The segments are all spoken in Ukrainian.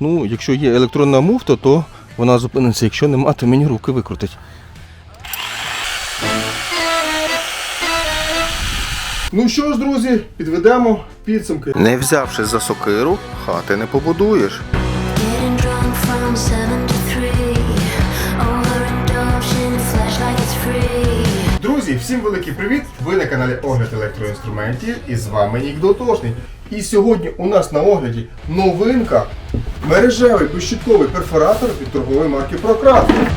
Ну, якщо є електронна муфта, то вона зупиниться. Якщо нема, то мені руки викрутить. Ну що ж, друзі, підведемо підсумки. Не взявши за сокиру, хати не побудуєш. Друзі, всім великий привіт! Ви на каналі Огляд електроінструментів і з вами Нік Дотошний. І сьогодні у нас на огляді новинка мережевий безщитковий перфоратор від торгової марки disagree.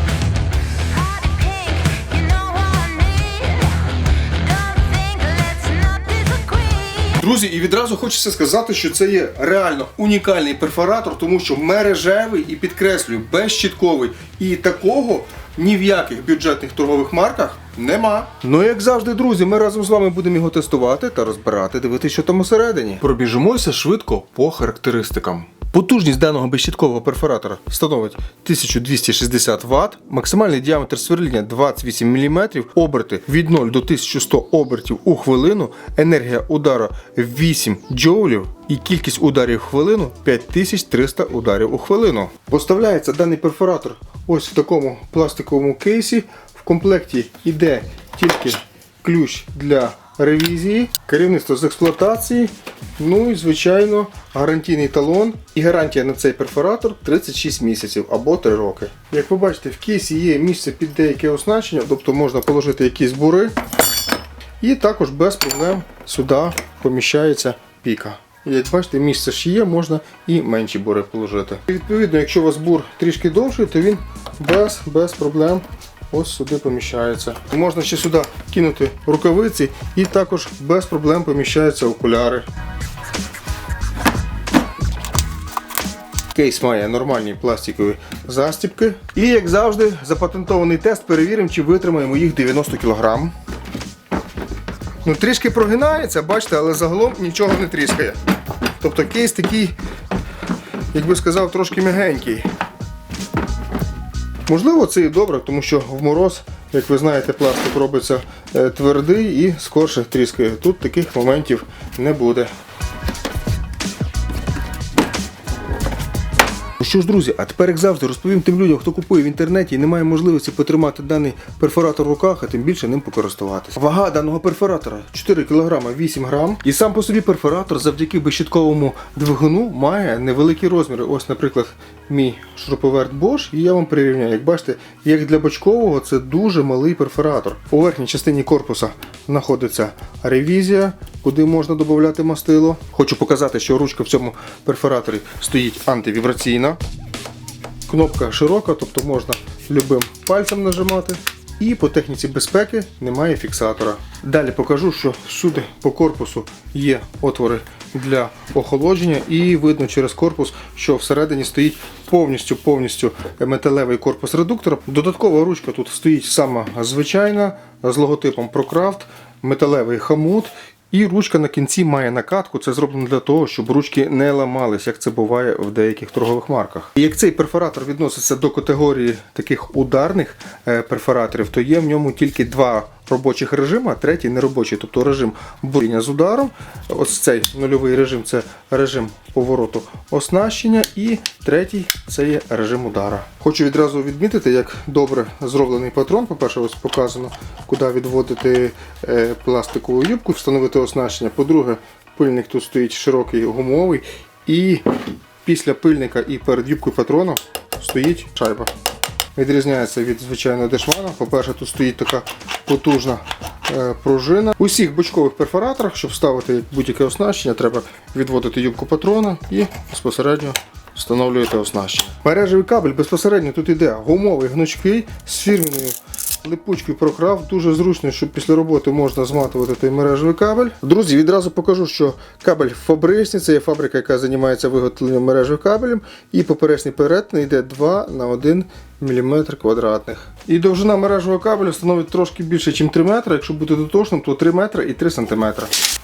Друзі, і відразу хочеться сказати, що це є реально унікальний перфоратор, тому що мережевий і підкреслюю, безщитковий. І такого ні в яких бюджетних торгових марках нема. Ну як завжди, друзі, ми разом з вами будемо його тестувати та розбирати, дивитися, що там усередині. Пробіжимося швидко по характеристикам. Потужність даного безщиткового перфоратора становить 1260 Вт, максимальний діаметр сверління 28 мм, оберти від 0 до 1100 обертів у хвилину, енергія удара 8 джоулів і кількість ударів в хвилину 5300 ударів у хвилину. Поставляється даний перфоратор ось в такому пластиковому кейсі. В комплекті йде тільки ключ для ревізії, керівництво з експлуатації, ну і звичайно гарантійний талон. І гарантія на цей перфоратор 36 місяців або 3 роки. Як ви бачите, в кейсі є місце під деяке оснащення, тобто можна положити якісь бури. І також без проблем сюди поміщається піка. Як бачите, місце ж є, можна і менші бури положити. І Відповідно, якщо у вас бур трішки довший, то він без, без проблем ось сюди поміщається. Можна ще сюди кинути рукавиці і також без проблем поміщаються окуляри. Кейс має нормальні пластикові застібки. І як завжди, запатентований тест перевіримо, чи витримає моїх 90 кг. Ну, трішки прогинається, бачите, але загалом нічого не тріскає. Тобто кейс такий, як би сказав, трошки м'ягенький. Можливо, це і добре, тому що в мороз, як ви знаєте, пластик робиться е, твердий і скорше тріскає. Тут таких моментів не буде. Що ж, друзі, а тепер, як завжди, розповім тим людям, хто купує в інтернеті і не має можливості потримати даний перфоратор в руках, а тим більше ним покористуватися. Вага даного перфоратора 4 кг 8 грам. І сам по собі перфоратор завдяки безщитковому двигуну має невеликі розміри. Ось, наприклад, мій шуруповерт Bosch, і я вам прирівняю. Як бачите, як для бочкового це дуже малий перфоратор. У верхній частині корпуса знаходиться ревізія, куди можна додати мастило. Хочу показати, що ручка в цьому перфораторі стоїть антивібраційна. Кнопка широка, тобто можна любим пальцем нажимати. І по техніці безпеки немає фіксатора. Далі покажу, що всюди по корпусу є отвори для охолодження, і видно через корпус, що всередині стоїть повністю повністю металевий корпус редуктора. Додаткова ручка тут стоїть сама звичайна з логотипом ProCraft, металевий хамут. І ручка на кінці має накатку. Це зроблено для того, щоб ручки не ламались, як це буває в деяких торгових марках. І як цей перфоратор відноситься до категорії таких ударних е, перфораторів, то є в ньому тільки два робочих режими, а третій неробочий, тобто режим буріння з ударом. Ось цей нульовий режим це режим повороту оснащення, і третій це є режим удара. Хочу відразу відмітити, як добре зроблений патрон. По-перше, ось показано, куди відводити е, пластикову юбку, встановити оснащення. По-друге, пильник тут стоїть широкий гумовий, і після пильника і перед юбкою патрона стоїть шайба. Відрізняється від звичайного дешмана. По-перше, тут стоїть така потужна е, пружина. У всіх бочкових перфораторах, щоб вставити будь-яке оснащення, треба відводити юбку патрона і безпосередньо встановлюєте оснащення. Мережевий кабель безпосередньо тут йде гумовий гнучкий з фірменною липучкою прокрав. Дуже зручно, що після роботи можна зматувати той мережевий кабель. Друзі, відразу покажу, що кабель фабричний, це є фабрика, яка займається виготовленням мережевих кабелів. І поперечний перетин йде 2 на 1 мм квадратних. І довжина мережевого кабелю становить трошки більше, ніж 3 метри. Якщо бути дотошним, то 3 метри і 3 см.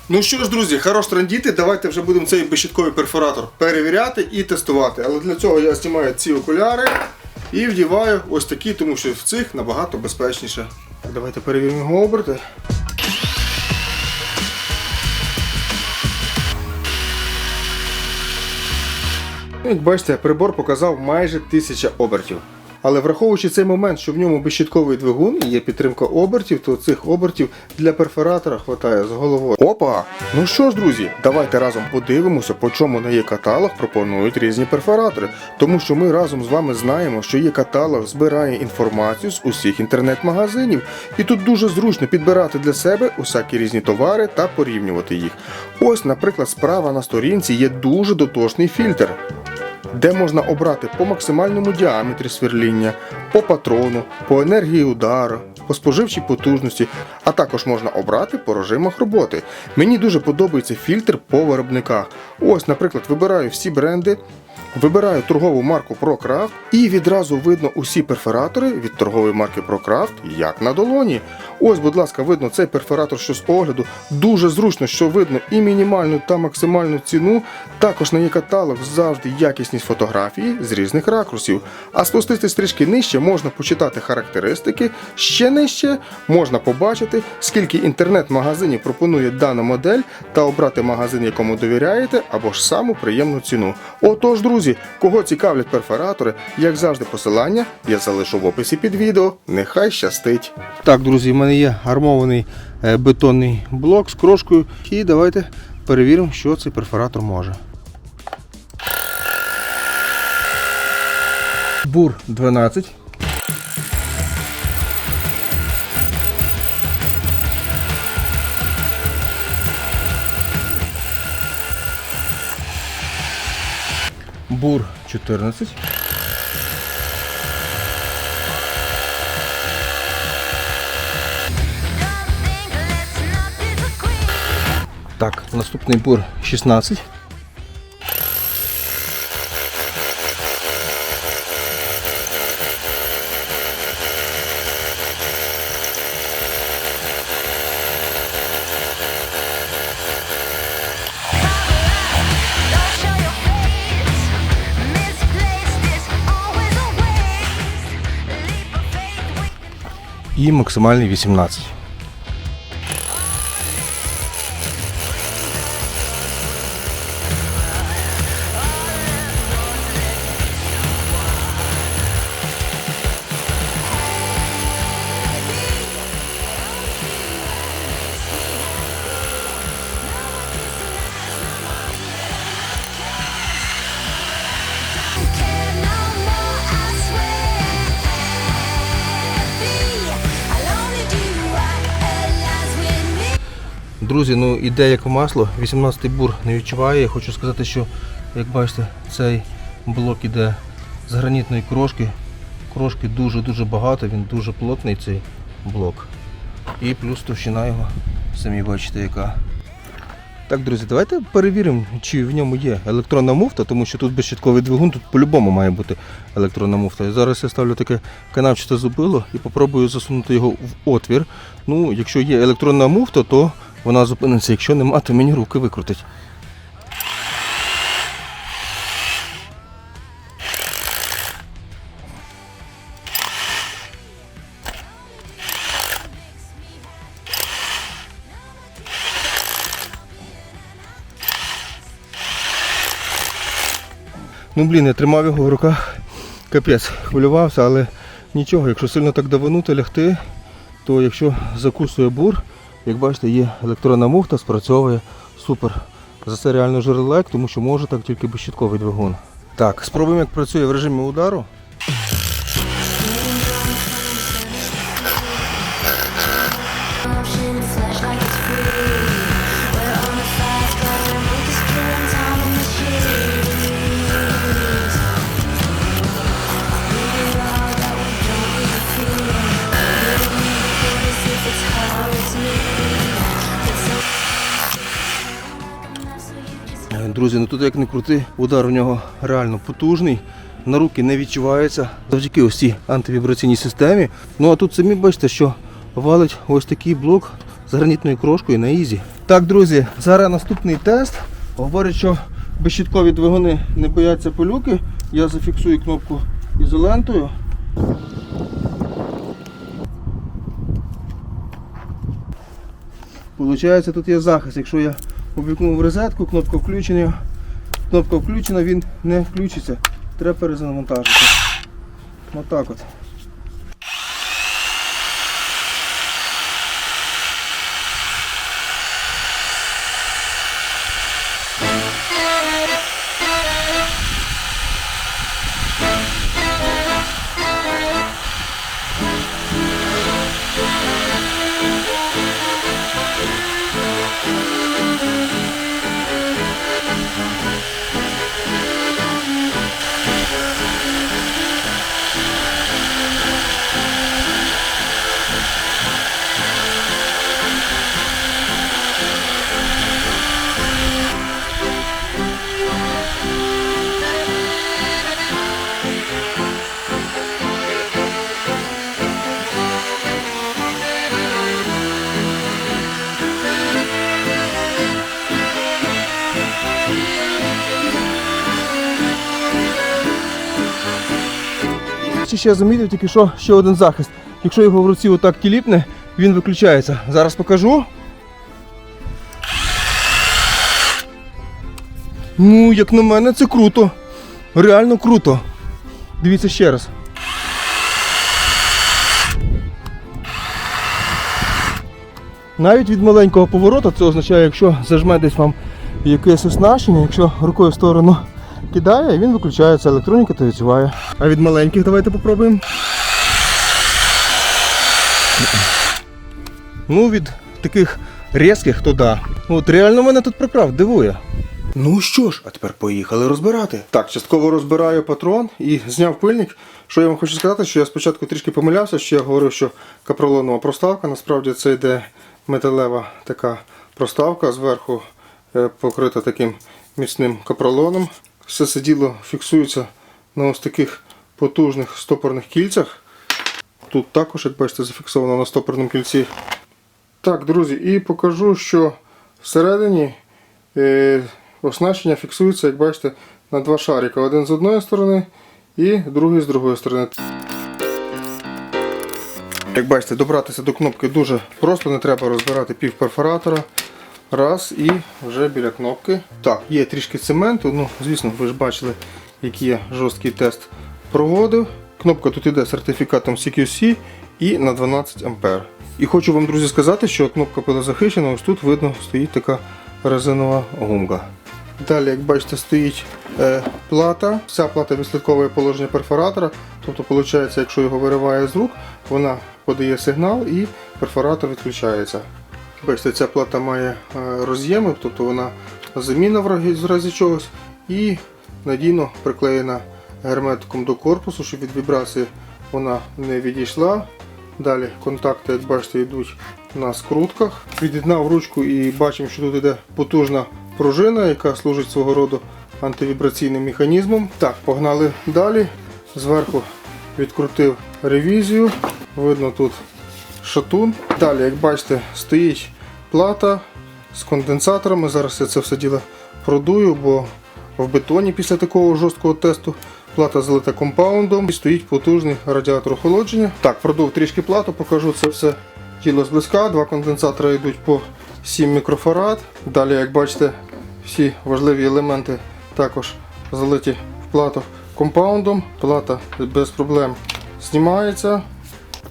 Ну що ж, друзі, хорош трендіти. Давайте вже будемо цей безщитковий перфоратор перевіряти і тестувати. Але для цього я знімаю ці окуляри і вдіваю ось такі, тому що в цих набагато безпечніше. Давайте перевіримо його оберти. Ну, як бачите, прибор показав майже 1000 обертів. Але враховуючи цей момент, що в ньому безщітковий двигун і є підтримка обертів, то цих обертів для перфоратора хватає з головою. Опа! Ну що ж, друзі, давайте разом подивимося, по чому на є каталог пропонують різні перфоратори. Тому що ми разом з вами знаємо, що є каталог збирає інформацію з усіх інтернет-магазинів, і тут дуже зручно підбирати для себе усякі різні товари та порівнювати їх. Ось, наприклад, справа на сторінці є дуже дотошний фільтр де можна обрати по максимальному діаметрі сверління, по патрону, по енергії удару, по споживчій потужності, а також можна обрати по режимах роботи. Мені дуже подобається фільтр по виробниках. Ось, наприклад, вибираю всі бренди. Вибираю торгову марку ProCraft і відразу видно усі перфоратори від торгової марки ProCraft як на долоні. Ось, будь ласка, видно цей перфоратор, що з огляду. Дуже зручно, що видно і мінімальну та максимальну ціну. Також на є каталог завжди якісність фотографії з різних ракурсів. А спуститись трішки нижче можна почитати характеристики. Ще нижче можна побачити, скільки інтернет-магазинів пропонує дана модель та обрати магазин, якому довіряєте, або ж саму приємну ціну. Отож, друзі, кого цікавлять перфоратори, як завжди, посилання я залишу в описі під відео. Нехай щастить. Так, друзі, в мене є армований е, бетонний блок з крошкою. І давайте перевіримо, що цей перфоратор може. Бур 12. Бур 14. Так, наступный бур 16. І максимальний 18. Друзі, ну іде як масло. 18-й бур не відчуває. Я хочу сказати, що, як бачите, цей блок іде з гранітної крошки. Крошки дуже-дуже багато, він дуже плотний цей блок. І плюс товщина його, самі бачите, яка. Так, друзі, давайте перевіримо, чи в ньому є електронна муфта, тому що тут безщитковий двигун, тут по-любому має бути електронна муфта. Зараз я ставлю таке канавчате зубило і попробую засунути його в отвір. Ну, якщо є електронна муфта, то вона зупиниться. Якщо нема, то мені руки викрутить. Ну блін, я тримав його в руках. Капець, хвилювався, але нічого, якщо сильно так даванути, лягти, то якщо закусує бур, як бачите, є електронна муфта, спрацьовує супер. За це реально жирелек, тому що може так тільки безщитковий двигун. Так, спробуємо, як працює в режимі удару. Друзі, ну тут як не крути, удар у нього реально потужний. На руки не відчувається завдяки ось цій антивібраційній системі. Ну а тут самі бачите, що валить ось такий блок з гранітною крошкою на ізі. Так, друзі, зараз наступний тест. Говорять, що безщіткові двигуни не бояться пилюки. Я зафіксую кнопку ізолентою. Получається, тут є захист. Якщо я увімкнув розетку, кнопка включення, Кнопка включена, він не включиться. Треба перезавантажити. Отак от. Ще ще замітив тільки що ще один захист. Якщо його в руці отак тіліпне, він виключається. Зараз покажу. Ну, як на мене, це круто. Реально круто. Дивіться ще раз. Навіть від маленького повороту це означає, якщо зажме десь вам якесь оснащення, якщо рукою в сторону кидає, він виключається, електроніка то відчуває. А від маленьких давайте попробуємо. Ну, від таких різких, то да. От реально мене тут приправ дивує. Ну що ж, а тепер поїхали розбирати. Так, частково розбираю патрон і зняв пильник. Що я вам хочу сказати, що я спочатку трішки помилявся, що я говорив, що капролонова проставка. Насправді це йде металева така проставка, зверху е, покрита таким міцним капролоном. Все це діло фіксується на ось таких потужних стопорних кільцях. Тут також, як бачите, зафіксовано на стопорному кільці. Так, друзі, і покажу, що всередині е, оснащення фіксується, як бачите, на два шарика. Один з одної сторони і другий з другої сторони. Як бачите, добратися до кнопки дуже просто, не треба розбирати пів перфоратора. Раз і вже біля кнопки. Так, є трішки цементу. Ну, звісно, ви ж бачили, який я жорсткий тест проводив. Кнопка тут йде з сертифікатом CQC і на 12 А. І хочу вам, друзі, сказати, що кнопка пилозахищена, ось тут видно стоїть така резинова гумка. Далі, як бачите, стоїть е, плата. Вся плата відслідковує положення перфоратора. Тобто, виходить, якщо його вириває з рук, вона подає сигнал і перфоратор відключається. Бачите, ця плата має е, роз'єми, тобто вона разі- в разі чогось і надійно приклеєна герметиком до корпусу, щоб від вібрації вона не відійшла. Далі контакти, як бачите, йдуть на скрутках. Від'єднав ручку і бачимо, що тут йде потужна пружина, яка служить свого роду антивібраційним механізмом. Так, погнали далі. Зверху відкрутив ревізію. Видно тут шатун. Далі, як бачите, стоїть плата з конденсаторами. Зараз я це все діло продую, бо в бетоні після такого жорсткого тесту плата залита компаундом і стоїть потужний радіатор охолодження. Так, продув трішки плату, покажу це все тіло зблизька. Два конденсатори йдуть по 7 мікрофарад. Далі, як бачите, всі важливі елементи також залиті в плату компаундом. Плата без проблем знімається.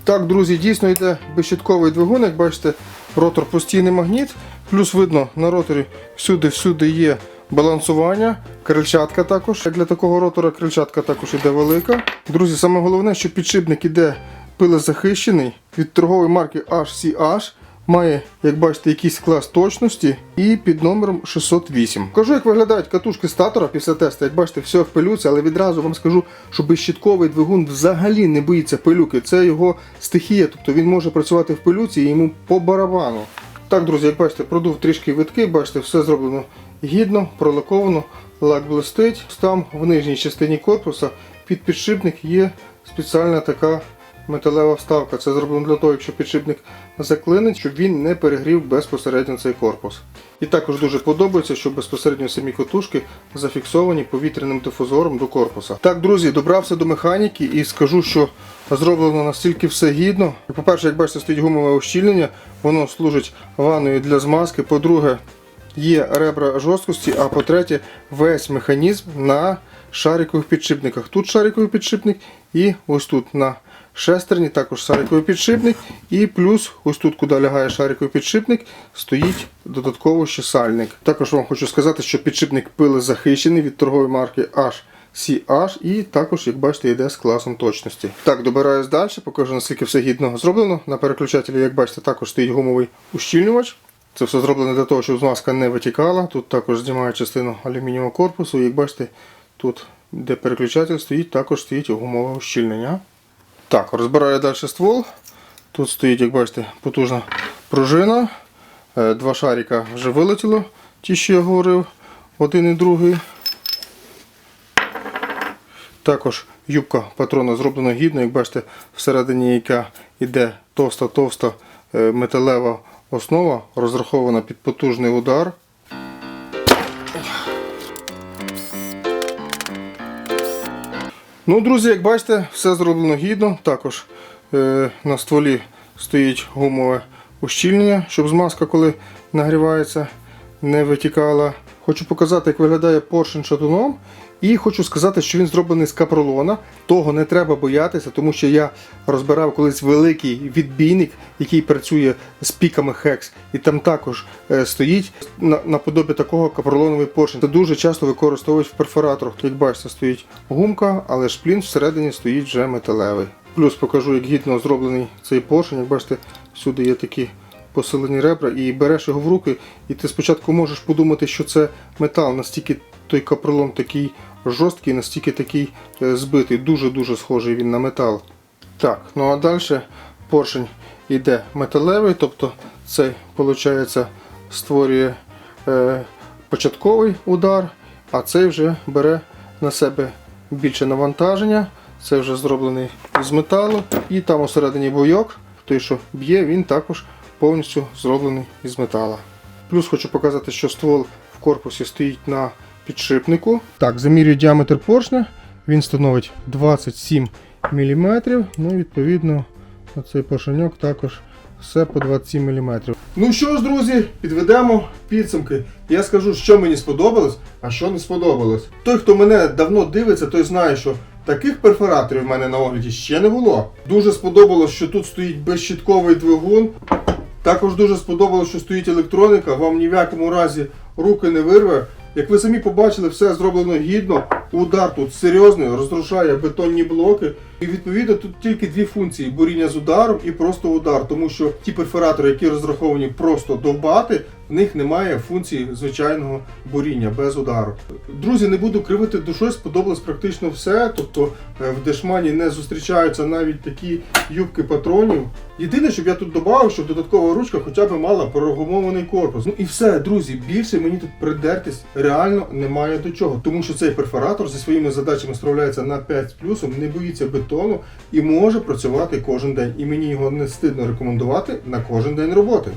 Так, друзі, дійсно йде безщитковий двигун, як бачите, ротор постійний магніт. Плюс видно на роторі всюди-всюди є балансування, крильчатка також. Для такого ротора крильчатка також іде велика. Друзі, саме головне, що підшипник іде пилезахищений від торгової марки HCH. Має, як бачите, якийсь клас точності і під номером 608. Кажу, як виглядають катушки статора після тесту. Як бачите, все в пилюці, але відразу вам скажу, що безщитковий двигун взагалі не боїться пилюки. Це його стихія, тобто він може працювати в пилюці і йому по барабану. Так, друзі, як бачите, продув трішки витки, бачите, все зроблено гідно, пролаковано, лак блистить. Там в нижній частині корпуса під підшипник є спеціальна така металева вставка. Це зроблено для того, якщо підшипник заклинить, щоб він не перегрів безпосередньо цей корпус. І також дуже подобається, що безпосередньо самі котушки зафіксовані повітряним дифузором до корпуса. Так, друзі, добрався до механіки і скажу, що зроблено настільки все гідно. По-перше, як бачите, стоїть гумове ущільнення, воно служить ванною для змазки. По-друге, є ребра жорсткості, а по-третє, весь механізм на шарикових підшипниках. Тут шариковий підшипник і ось тут на шестерні також шариковий підшипник. І плюс ось тут, куди лягає шариковий підшипник, стоїть додатково ще сальник. Також вам хочу сказати, що підшипник пили захищений від торгової марки HCH і також, як бачите, йде з класом точності. Так, добираюсь далі, покажу наскільки все гідно зроблено. На переключателі, як бачите, також стоїть гумовий ущільнювач. Це все зроблено для того, щоб змазка не витікала. Тут також знімає частину алюмінієвого корпусу. Як бачите, тут, де переключатель стоїть, також стоїть гумове ущільнення. Так, розбираю далі ствол. Тут стоїть, як бачите, потужна пружина. Е, Два шарика вже вилетіло, ті, що я говорив, один і другий. Також юбка патрона зроблена гідно, як бачите, всередині яка йде товста-товста е, металева основа, розрахована під потужний удар. Ну, друзі, як бачите, все зроблено гідно. Також е, на стволі стоїть гумове ущільнення, щоб змазка, коли нагрівається, не витікала. Хочу показати, як виглядає поршень шатуном. І хочу сказати, що він зроблений з капролона. Того не треба боятися, тому що я розбирав колись великий відбійник, який працює з піками хекс, і там також е, стоїть на, наподобі такого капролоновий поршень. Це дуже часто використовують в перфораторах. Як бачите, стоїть гумка, але шплін всередині стоїть вже металевий. Плюс покажу, як гідно зроблений цей поршень. Як бачите, всюди є такі посилені ребра, і береш його в руки, і ти спочатку можеш подумати, що це метал, настільки той капролон такий жорсткий, настільки такий е, збитий, дуже-дуже схожий він на метал. Так, ну а далі поршень йде металевий, тобто цей, виходить, створює е, початковий удар, а цей вже бере на себе більше навантаження. Це вже зроблений з металу. І там усередині бойок, той, що б'є, він також повністю зроблений із метала. Плюс хочу показати, що ствол в корпусі стоїть на підшипнику. Так, замірюю діаметр поршня. Він становить 27 мм. Ну, відповідно, цей поршеньок також все по 27 мм. Ну що ж, друзі, підведемо підсумки. Я скажу, що мені сподобалось, а що не сподобалось. Той, хто мене давно дивиться, той знає, що таких перфораторів в мене на огляді ще не було. Дуже сподобалось, що тут стоїть безщитковий двигун. Також дуже сподобалось, що стоїть електроніка, вам ні в якому разі руки не вирве. Як ви самі побачили, все зроблено гідно. Удар тут серйозний, розрушає бетонні блоки. І відповідно тут тільки дві функції: буріння з ударом і просто удар. Тому що ті перфоратори, які розраховані просто довбати, в них немає функції звичайного буріння без удару. Друзі, не буду кривити душою, сподобалось практично все. Тобто е, в дешмані не зустрічаються навіть такі юбки патронів. Єдине, щоб я тут додав, щоб додаткова ручка хоча б мала прогумований корпус. Ну і все, друзі, більше мені тут придертись реально немає до чого. Тому що цей перфоратор зі своїми задачами справляється на 5 з плюсом, не боїться бетону і може працювати кожен день. І мені його не стидно рекомендувати на кожен день роботи.